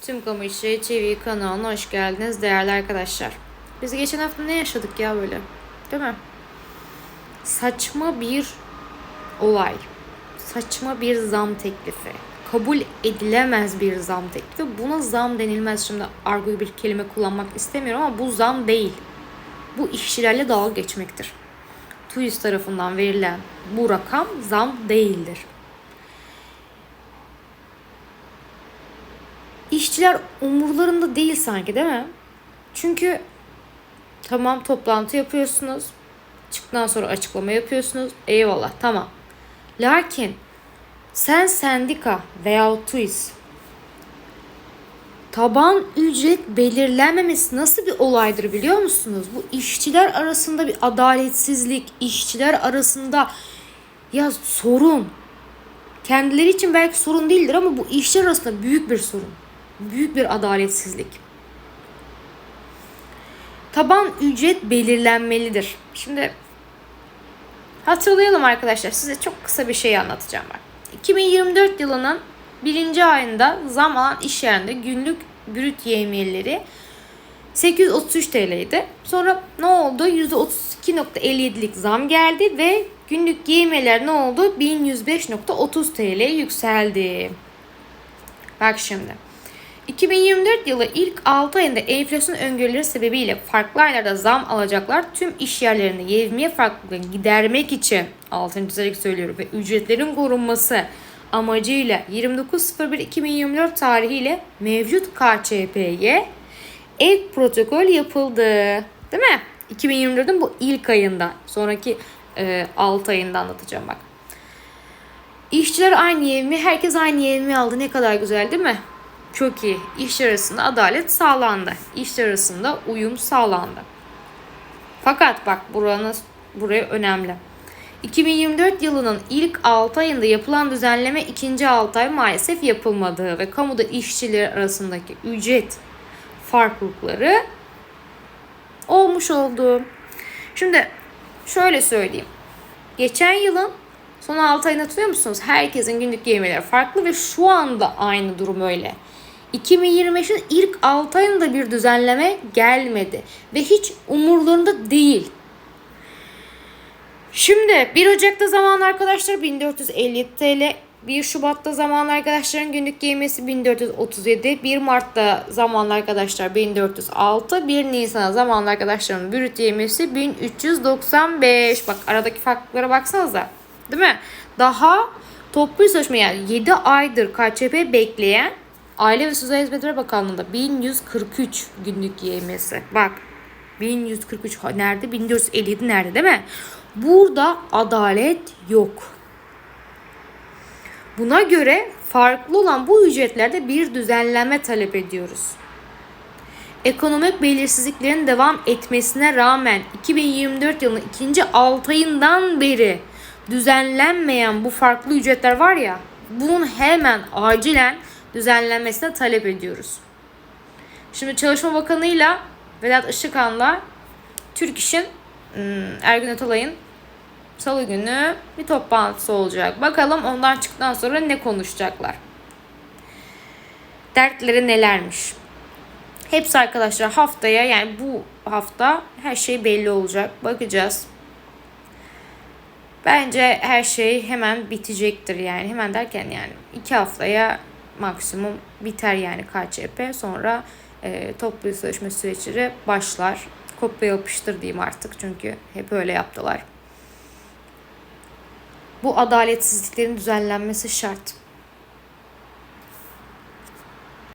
Tüm Kamu İşleri TV kanalına hoş geldiniz değerli arkadaşlar. Biz geçen hafta ne yaşadık ya böyle? Değil mi? Saçma bir olay. Saçma bir zam teklifi. Kabul edilemez bir zam teklifi. Buna zam denilmez. Şimdi argo bir kelime kullanmak istemiyorum ama bu zam değil. Bu işçilerle dalga geçmektir. TÜİS tarafından verilen bu rakam zam değildir. İşçiler umurlarında değil sanki değil mi? Çünkü tamam toplantı yapıyorsunuz. Çıktıktan sonra açıklama yapıyorsunuz. Eyvallah tamam. Lakin sen sendika veya TÜİS taban ücret belirlenmemesi nasıl bir olaydır biliyor musunuz? Bu işçiler arasında bir adaletsizlik, işçiler arasında ya sorun. Kendileri için belki sorun değildir ama bu işçiler arasında büyük bir sorun. Büyük bir adaletsizlik. Taban ücret belirlenmelidir. Şimdi hatırlayalım arkadaşlar. Size çok kısa bir şey anlatacağım ben. 2024 yılının birinci ayında zam alan iş yerinde günlük brüt yevmiyeleri 833 TL'ydi. Sonra ne oldu? %32.57'lik zam geldi ve günlük yevmiyeler ne oldu? 1105.30 TL yükseldi. Bak şimdi. 2024 yılı ilk 6 ayında enflasyon öngörüleri sebebiyle farklı aylarda zam alacaklar. Tüm iş yerlerinde yevmiye farklılığını gidermek için altını çizerek söylüyorum ve ücretlerin korunması amacıyla 29.01.2024 tarihiyle mevcut KÇP'ye ek protokol yapıldı. Değil mi? 2024'ün bu ilk ayında. Sonraki e, 6 ayında anlatacağım bak. İşçiler aynı yevmi, herkes aynı yevmi aldı. Ne kadar güzel değil mi? Çok iyi. İşçiler arasında adalet sağlandı. İşçiler arasında uyum sağlandı. Fakat bak buranın buraya önemli. 2024 yılının ilk 6 ayında yapılan düzenleme ikinci 6 ay maalesef yapılmadı ve kamuda işçiler arasındaki ücret farklılıkları olmuş oldu. Şimdi şöyle söyleyeyim. Geçen yılın son 6 ayını hatırlıyor musunuz? Herkesin günlük yemeleri farklı ve şu anda aynı durum öyle. 2025'in ilk 6 ayında bir düzenleme gelmedi ve hiç umurlarında değil. Şimdi 1 Ocak'ta zaman arkadaşlar 1457 TL, 1 Şubat'ta zaman arkadaşların günlük yemesi 1437, 1 Mart'ta zaman arkadaşlar 1406, 1 Nisan'da zaman arkadaşların brüt yemesi 1395. Bak aradaki farklılıklara baksanıza. Değil mi? Daha toplu sözleşme yani 7 aydır KÇP bekleyen Aile ve Sosyal Hizmetler Bakanlığı'nda 1143 günlük yemesi. Bak 1143 nerede? 1457 nerede değil mi? Burada adalet yok. Buna göre farklı olan bu ücretlerde bir düzenleme talep ediyoruz. Ekonomik belirsizliklerin devam etmesine rağmen 2024 yılının ikinci 6 ayından beri düzenlenmeyen bu farklı ücretler var ya bunun hemen acilen düzenlenmesine talep ediyoruz. Şimdi Çalışma Bakanı'yla Vedat Işıkhan'la Türk İş'in Ergün Atalay'ın salı günü bir toplantısı olacak. Bakalım ondan çıktıktan sonra ne konuşacaklar. Dertleri nelermiş? Hepsi arkadaşlar haftaya yani bu hafta her şey belli olacak. Bakacağız. Bence her şey hemen bitecektir yani. Hemen derken yani iki haftaya maksimum biter yani KÇP. Sonra e, toplu sözleşme süreçleri başlar. Kopya yapıştır diyeyim artık çünkü hep öyle yaptılar. Bu adaletsizliklerin düzenlenmesi şart.